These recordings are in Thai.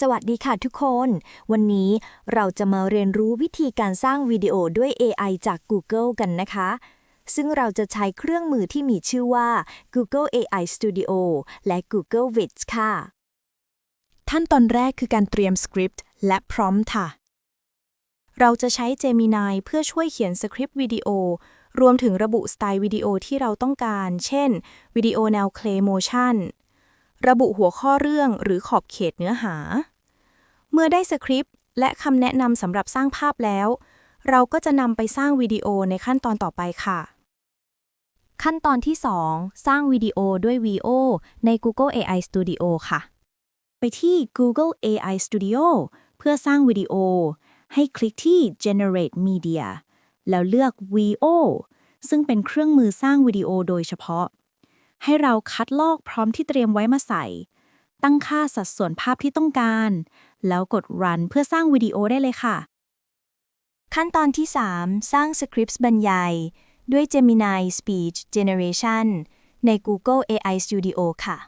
สวัสดีค่ะทุกคน วันนี้เราจะมาเรียนรู้วิธีการสร้างวิดีโอด้วย AI จาก Google กันนะคะ ซึ่งเราจะใช้เครื่องมือที่มีชื่อว่า Google AI Studio และ Google Vids ค่ะ ขั้นตอนแรกคือการเตรียมสคริปต์และพร้อมค่ะ เราจะใช้ Gemini เพื่อช่วยเขียนสคริปต์วิดีโอ รวมถึงระบุสไตล์วิดีโอที่เราต้องการ เช่น วิดีโอแนว Clay Motion ระบุหัวข้อเรื่องหรือขอบเขตเนื้อหา เมื่อได้สคริปต์และคำแนะนำสำหรับสร้างภาพแล้ว เราก็จะนำไปสร้างวิดีโอในขั้นตอนต่อไปค่ะ ขั้นตอนที่ 2 สร้างวิดีโอด้วย VO ใน Google AI Studio ค่ะ ไปที่ Google AI Studio เพื่อสร้างวิดีโอ ให้คลิกที่ Generate Media แล้วเลือก VO ซึ่งเป็นเครื่องมือสร้างวิดีโอโดยเฉพาะ ให้เราคัดลอกพร้อมที่เตรียมไว้มาใส่ ตั้งค่าสัดส่วนภาพที่ต้องการ แล้วกด Run เพื่อสร้างวิดีโอได้เลยค่ะ ขั้นตอนที่ 3 สร้างสคริปต์บรรยาย ด้วย Gemini Speech Generation ใน Google AI Studio ค่ะ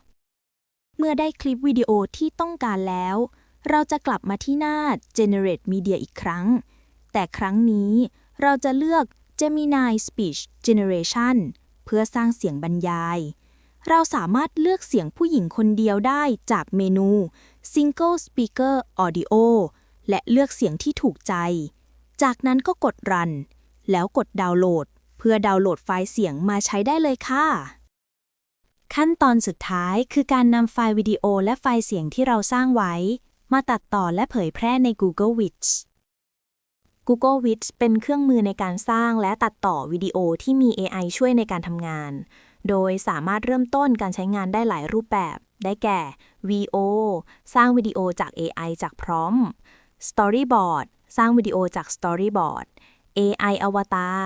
เมื่อได้คลิปวิดีโอที่ต้องการแล้ว เราจะกลับมาที่หน้า Generate Media อีกครั้ง แต่ครั้งนี้เราจะเลือก Gemini Speech Generation เพื่อสร้างเสียงบรรยาย เราสามารถเลือกเสียงผู้หญิงคนเดียวได้จากเมนู Single Speaker Audio และเลือกเสียงที่ถูกใจ จากนั้นก็กด Run แล้วกดดาวน์โหลด เพื่อดาวน์โหลดไฟล์เสียงมาใช้ได้เลยค่ะ ขั้นตอนสุดท้ายคือการนำไฟล์วิดีโอและไฟล์เสียงที่เราสร้างไว้ มาตัดต่อและเผยแพร่ใน Google Vids Google Vids เป็นเครื่องมือในการสร้างและตัดต่อวิดีโอที่มี AI ช่วยในการทำงาน โดยสามารถเริ่มต้นการใช้งานได้หลายรูปแบบ ได้แก่ VO สร้างวิดีโอจาก AI จากพร้อม Storyboard สร้างวิดีโอจาก Storyboard AI Avatar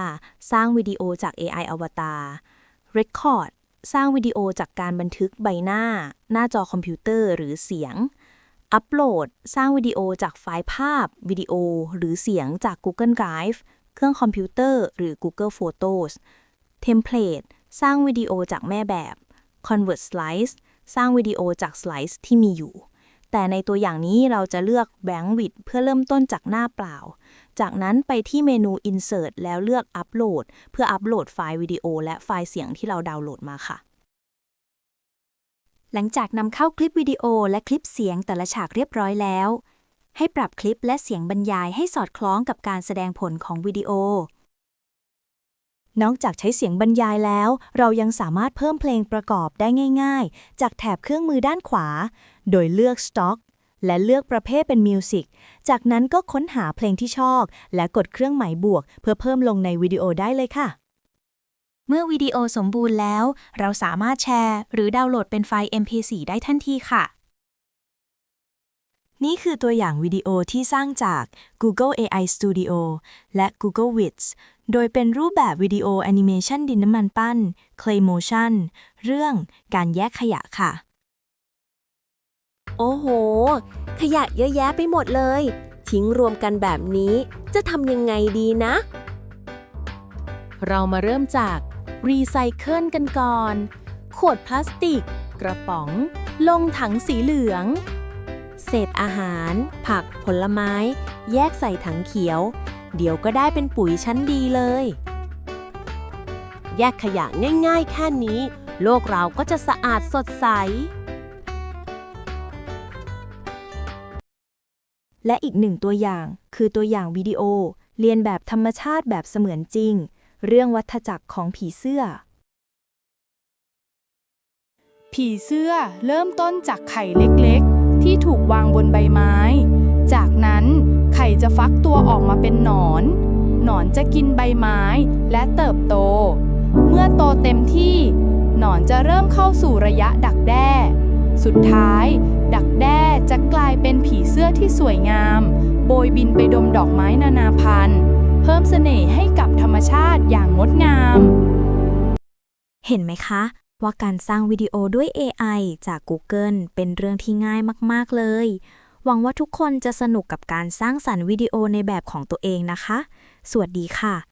สร้างวิดีโอจาก AI Avatar Record สร้างวิดีโอจากการบันทึกใบหน้า หน้าจอคอมพิวเตอร์หรือเสียง อัปโหลด สร้างวิดีโอจากไฟล์ภาพ วิดีโอ หรือเสียงจาก Google Drive เครื่องคอมพิวเตอร์ หรือ Google Photos Template สร้างวิดีโอจากแม่แบบ Convert Slice สร้างวิดีโอจากสไลซ์ที่มีอยู่ แต่ในตัวอย่างนี้เราจะเลือก Blank Width เพื่อเริ่มต้นจากหน้าเปล่า จากนั้นไปที่เมนู Insert แล้วเลือก Upload เพื่ออัปโหลดไฟล์วิดีโอ และไฟล์เสียงที่เราดาวน์โหลดมาค่ะ หลังจากนำเข้าคลิปวิดีโอและคลิปเสียงแต่ละฉากเรียบร้อยแล้ว ให้ปรับคลิปและเสียงบรรยายให้สอดคล้องกับการแสดงผลของวิดีโอ นอกจากใช้เสียงบรรยายแล้ว เรายังสามารถเพิ่มเพลงประกอบได้ง่ายๆ จากแถบเครื่องมือด้านขวา โดยเลือก Stock และเลือกประเภทเป็น Music จากนั้นก็ค้นหาเพลงที่ชอบ และกดเครื่องหมายบวก เพื่อเพิ่มลงในวิดีโอได้เลยค่ะ เมื่อวิดีโอสมบูรณ์แล้ว เราสามารถแชร์ หรือดาวน์โหลดเป็นไฟล์ MP4 ได้ทันทีค่ะ นี่คือตัวอย่างวิดีโอที่สร้างจาก Google AI Studio และ Google Vids โดยเป็นรูปแบบวิดีโอแอนิเมชันดินน้ำมันปั้น Clay Motion เรื่องการแยกขยะค่ะ โอ้โห ขยะเยอะแยะไปหมดเลย ทิ้งรวมกันแบบนี้จะทำยังไงดีนะ เรามาเริ่มจากรีไซเคิลกันก่อน ขวดพลาสติก กระป๋อง ลงถังสีเหลือง เศษอาหาร ผักผลไม้ แยกใส่ถังเขียว เดี๋ยวก็ได้เป็นปุ๋ยชั้นดีเลย แยกขยะง่ายๆ แค่นี้ โลกเราก็จะสะอาดสดใส และอีกหนึ่งตัวอย่างคือตัวอย่างวิดีโอ เรียนแบบธรรมชาติแบบเสมือนจริง เรื่องวัฏจักรของผีเสื้อผีเสื้อเริ่มต้นจากไข่เล็กๆ ที่ถูกวางบนใบไม้ จากนั้นไข่จะฟักตัวออกมาเป็นหนอน หนอนจะกินใบไม้และเติบโต เมื่อโตเต็มที่ หนอนจะเริ่มเข้าสู่ระยะดักแด้ สุดท้าย ดักแด้จะกลายเป็นผีเสื้อที่สวยงาม โบยบินไปดมดอกไม้นานาพันธุ์ เพิ่มเสน่ห์ให้กับธรรมชาติอย่างงดงาม เห็นไหมคะ ว่าการสร้างวิดีโอด้วย AI จาก Google เป็นเรื่องที่ง่ายมาก ๆ เลย หวังว่าทุกคนจะสนุกกับการสร้างสรรค์วิดีโอในแบบของตัวเองนะคะ สวัสดีค่ะ